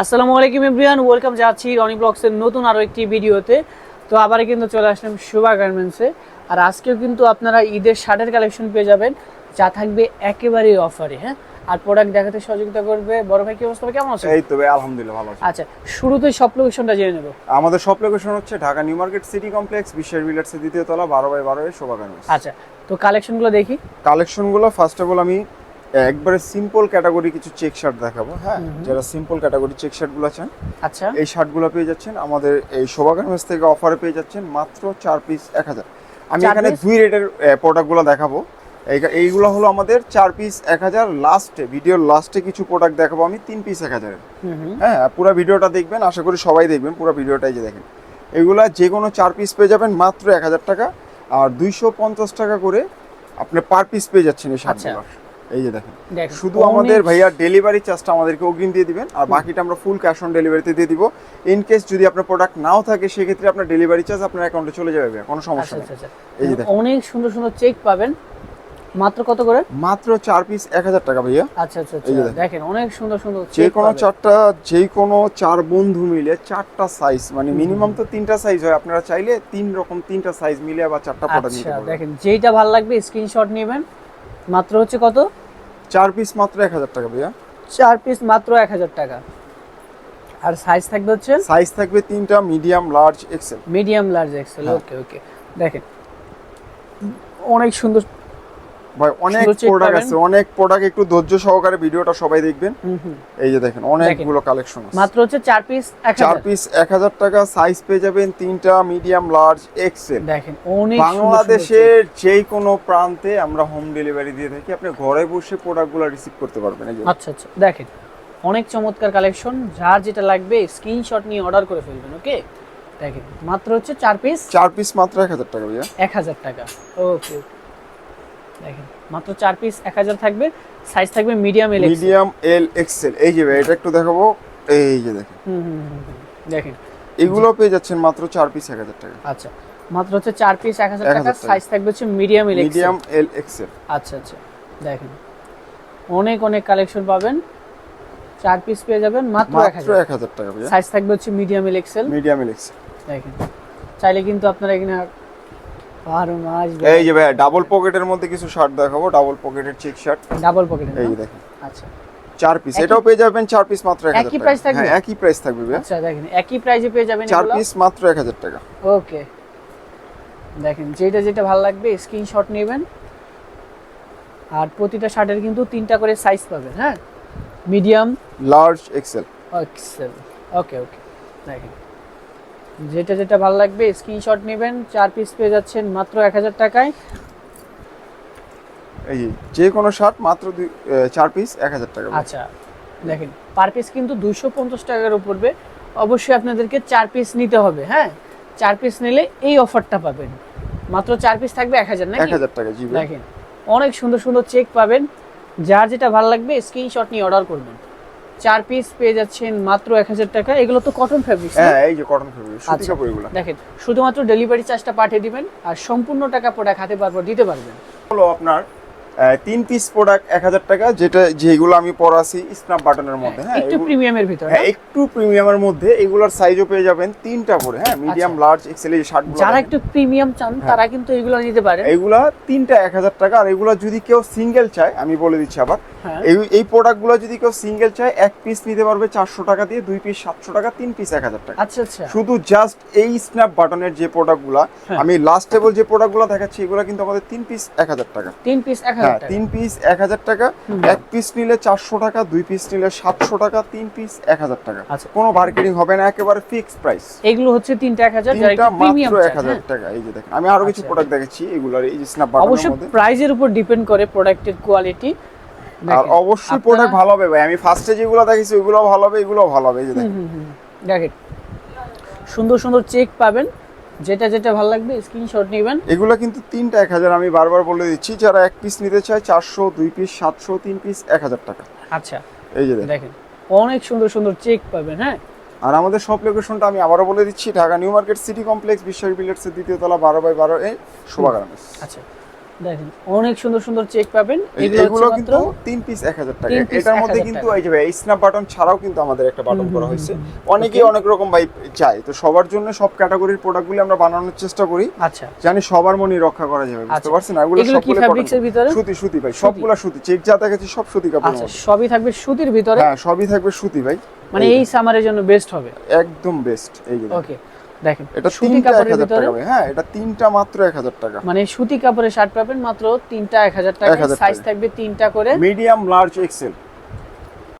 আসসালামু আলাইকুম everyone welcome যাচ্ছি রনি ব্লগসের নতুন আরও একটি ভিডিওতে। তো আবার কিন্তু চলে আসলাম শুভা গার্মেন্টসে। আর আজকেও কিন্তু আপনারা ঈদের শার্টের কালেকশন পেয়ে যাবেন যা থাকবে একেবারেই অফারে হ্যাঁ? আর প্রোডাক্ট দেখাতে সহযোগিতা করবে। বড় ভাই কি অবস্থা? কেমন আছে এই তো ভাই আলহামদুলিল্লাহ ভালো আছি। আচ্ছা শুরুতে সব লোকেশনটা জেনে নেব। আমাদের সব লোকেশন হচ্ছে Dhaka new market city complex বিশ্বের বিলার্সের দ্বিতীয় তলা বারো বাই বারো এর শোভা গার্মেন্টস। আচ্ছা তো কালেকশনগুলো দেখি। কালেকশনগুলো ফার্স্ট অফ অল আমি একবারে সিম্পল ক্যাটাগরি কিছু চেক শার্ট দেখাবো হ্যাঁ? যারা সিম্পল ক্যাটাগরি চেক শার্টগুলো আছেন আচ্ছা। এই শার্টগুলো পেয়ে যাচ্ছেন আমাদের এই শোভা গার্মেন্টস থেকে অফারে পেয়ে যাচ্ছেন মাত্র চার পিস এক হাজার। আমি এখানে দুই রেটের প্রোডাক্টগুলো দেখাবো। এই- এইগুলো হলো আমাদের চার পিস এক হাজার। লাস্টে ভিডিওর লাস্টে কিছু প্রোডাক্ট দেখাবো আমি তিন পিস এক হাজারের। হ্যাঁ পুরো ভিডিওটা দেখবেন আশা করি সবাই দেখবেন পুরো ভিডিওটাই যে দেখেন। এগুলা যে কোনো চার পিস পেয়ে যাবেন মাত্র এক হাজার টাকা আর দুইশো পঞ্চাশ টাকা করে আপনি পার পিস পেয়ে যাচ্ছেন এই শার্টগুলো এই যে দেখেন। শুধু আমাদের ভাইয়া ডেলিভারি চার্জটা আমাদেরকে অগ্রিম দিয়ে দিবেন আর বাকিটা আমরা ফুল ক্যাশ অন ডেলিভারিতে দিয়ে দিব। ইন কেস যদি আপনার প্রোডাক্ট নাও থাকে সেক্ষেত্রে আপনার ডেলিভারি চার্জ আপনার অ্যাকাউন্টে চলে যাবে কোনো আচ্ছা সমস্যা নেই। আচ্ছা আচ্ছা। এই যে দেখেন। অনেক সুন্দর সুন্দর চেক পাবেন। মাত্র কত করে? মাত্র চার পিস এক হাজার টাকা ভাইয়া। আচ্ছা আচ্ছা আচ্ছা। দেখেন। অনেক সুন্দর সুন্দর যে কোনো চারটা যে কোনো চার বন্ধু মিলে চারটা সাইজ মানে মিনিমাম তো তিনটা সাইজ হয় আপনারা চাইলে তিন রকম তিনটা সাইজ মিলে আবার চারটা প্রোডাক্ট নিতে আচ্ছা পারবেন। দেখেন যেইটা ভালো লাগবে স্ক্রিনশট নেবেন। মাত্র হচ্ছে কত? চার পিস মাত্র এক হাজার টাকা ভাইয়া। চার পিস মাত্র এক হাজার টাকা। আর সাইজ থাকবে হচ্ছে? সাইজ থাকবে তিনটা medium large XL medium large XL. Okay okay দেখেন অনেক সুন্দর ভাই অনেক প্রোডাক্ট আছে অনেক প্রোডাক্ট একটু ধৈর্য সহকারে ভিডিওটা সবাই দেখবেন। এই যে দেখেন অনেকগুলো কালেকশন আছে। মাত্র হচ্ছে চার পিস এক চার হাজার। পিস এক হাজার টাকা সাইজ পেয়ে যাবেন তিনটা মিডিয়াম লার্জ এক্সেল দেখেন অনেক বাংলাদেশের যে কোনো প্রান্তে আমরা হোম ডেলিভারি দিয়ে থাকি আপনি ঘরে বসে প্রোডাক্টগুলো রিসিভ করতে পারবেন এই যে। আচ্ছা আচ্ছা দেখেন অনেক চমৎকার কালেকশন যার যেটা লাগবে স্ক্রিনশট নিয়ে অর্ডার করে ফেলবেন ওকে দেখেন মাত্র হচ্ছে চার পিস চার পিস মাত্র এক হাজার টাকা ভাইয়া। এক হাজার টাকা ওকে দেখেন মাত্র চার পিস এক হাজার থাকবে সাইজ থাকবে medium L medium L XL এই যে এটা একটু দেখাবো এই যে দেখেন। হুম হুম। দেখেন। এগুলো পেয়ে যাচ্ছেন মাত্র চার পিস এক হাজার টাকা। আচ্ছা মাত্র হচ্ছে চার পিস এক হাজার 1000 টাকা। সাইজ থাকবে হচ্ছে medium L medium L XL আচ্ছা আচ্ছা দেখেন অনেক অনেক কালেকশন পাবেন চার পিস পেয়ে যাবেন মাত্র এক মাত্র হাজার। এক হাজার টাকা সাইজ থাকবে হচ্ছে medium L XL medium L XL দেখেন চাইলে কিন্তু আপনারা এখানে বারো মাস এই যে ভাই ডাবল পকেটের মধ্যে কিছু শার্ট দেখাবো ডাবল পকেটের চেক শার্ট ডাবল পকেট এই যে দেখেন। আচ্ছা। চার পিস এটাও পেয়ে যাবেন চার পিস মাত্র একই হাজার থাকবে? হ্যাঁ একই প্রাইস থাকবে আচ্ছা দেখেন একই প্রাইজে পেয়ে যাবেন চার পিস মাত্র এক হাজার টাকা। ওকে। দেখেন যেটা যেটা ভালো লাগবে স্ক্রিনশট নেবেন। আর প্রতিটা শার্টের কিন্তু তিনটা করে সাইজ পাবেন হ্যাঁ? Medium large XL XL okay okay. দেখেন। যেটা যেটা ভালো লাগবে স্ক্রিনশট নেবেন চার পিস পেয়ে যাচ্ছেন মাত্র এক হাজার টাকায়। এই যে, যে কোনো শার্ট মাত্র চার পিস এক হাজার টাকা আচ্ছা দেখেন পার পিস কিন্তু দুইশো পঞ্চাশ টাকার উপরে অবশ্যই আপনাদেরকে চার পিস নিতে হবে হ্যাঁ? চার পিস নিলে এই অফারটা পাবেন। মাত্র চার পিস থাকবে এক হাজার এক হাজার টাকা জি দেখেন অনেক সুন্দর সুন্দর চেক পাবেন। যার যেটা ভালো লাগবে স্ক্রিনশট নিয়ে অর্ডার করবেন। চার পিস পেয়ে যাচ্ছেন মাত্র এক হাজার টাকা। এগুলো তো কটন ফ্যাব্রিক হ্যাঁ এই যে কটন ফেব্রিক সুতি আচ্ছা। কাপড় এগুলো। দেখেন শুধুমাত্র ডেলিভারি চার্জটা পাঠিয়ে দিবেন আর সম্পূর্ণ টাকা প্রোডাক্ট হাতে পারব দিতে পারবেন। হলো আপনার তিন পিস প্রোডাক্ট এক হাজার টাকা যেটা যেগুলো আমি পরাছি স্ন্যাপ বাটনের মধ্যে হ্যাঁ একটু এগুলো- প্রিমিয়ামের ভিতরে। হ্যাঁ একটু প্রিমিয়ামের মধ্যে এগুলোর সাইজও পেয়ে যাবেন তিনটা করে হ্যাঁ মিডিয়াম লার্জ এক্সেল এই শার্টগুলো যারা একটু প্রিমিয়াম চান হ্যাঁ। তারা কিন্তু এগুলো নিতে পারেন। এইগুলা তিনটা এক হাজার টাকা আর এগুলা যদি কেউ সিঙ্গেল চায় আমি বলে দিচ্ছি আবার হ্যাঁ। এই এই প্রোডাক্টগুলো যদি কেউ সিঙ্গেল চায় এক পিস নিতে পারবে চারশো টাকা দিয়ে দুই পিস সাতশো টাকা তিন পিস এক হাজার টাকা। আচ্ছা আচ্ছা। শুধু জাস্ট এই স্ন্যাপ বাটনের যে প্রোডাক্টগুলো হ্যাঁ। আমি লাস্ট টেবল যে প্রোডাক্টগুলো দেখাচ্ছি এগুলো কিন্তু আমাদের তিন পিস এক হাজার টাকা। তিন পিস এক হ্যাঁ তিন পিস এক হাজার টাকা এক পিস নিলে চারশো টাকা দুই পিস নিলে সাতশো টাকা তিন পিস এক হাজার টাকা। আচ্ছা। কোনো বার্গেনিং হবে না একেবারে ফিক্সড প্রাইস এগুলো হচ্ছে তিনটা এক হাজার তিনটা মাত্র এক হাজার হ্যাঁ। টাকা। এই যে দেখেন আমি আরও কিছু আচ্ছা। প্রোডাক্ট দেখেছি এগুলোর এই যে স্ন্যাপ বাটনের অবশ্য প্রাইজের উপর ডিপেন্ড করে প্রোডাক্টের কোয়ালিটি আর অবশ্যই প্রোডাক্ট ভালো হবে ভাই। আমি ফার্স্টে যেগুলো দেখেছি ওইগুলো ভালো হবে এগুলো ভালো হবে এই যে দেখেন। সুন্দর সুন্দর চেক পাবেন। যেটা যেটা ভালো লাগবে স্ক্রিনশট নেবেন। এগুলো কিন্তু তিনটা এক হাজার আমি বারবার বলে দিচ্ছি যারা এক পিস নিতে চায় চারশো দুই পিস সাতশো তিন পিস এক হাজার টাকা। আচ্ছা এই যে দেখেন। অনেক সুন্দর সুন্দর চেক পাবেন হ্যাঁ? আর আমাদের সব লোকেশনটা আমি আবারও বলে দিচ্ছি Dhaka new market city complex বিশ্বের বিলেটসের দ্বিতীয় তলা বারো বাই বারো এ শোভা আচ্ছা। দেখেন অনেক সুন্দর সুন্দর চেক পাবেন। এগুলো কিন্তু তিন পিস এক হাজার টাকা। এটার মধ্যে কিন্তু এই যে ভাই স্ন্যাপ বাটন ছাড়াও কিন্তু আমাদের একটা বাটন করা হয়েছে। অনেকেই অনেক রকম ভাই চাই তো সবার জন্য সব ক্যাটাগরির প্রোডাক্টগুলি আমরা বানানোর চেষ্টা করি। আচ্ছা। জানি সবার মনে রক্ষা করা যাবে বুঝতে আচ্ছা। পারছেন? এগুলো সবগুলো fabrics ভিতরে? সুতি সুতি ভাই সবগুলা সুতি। চেক যা দেখেছি সব সুতি কাপড়ের আচ্ছা সবই থাকবে সুতির ভিতরে? হ্যাঁ সবই থাকবে সুতি ভাই। মানে এই সামারের জন্য বেস্ট হবে? একদম বেস্ট এই ওকে দেখেন এটা সুতি কাপড়ের ভিতরে হ্যাঁ এটা তিনটা মাত্র এক হাজার টাকা। মানে সুতি কাপড়ের শার্ট পাবেন মাত্র তিনটা এক হাজার টাকা সাইজ থাকবে তিনটা করে। Medium large Excel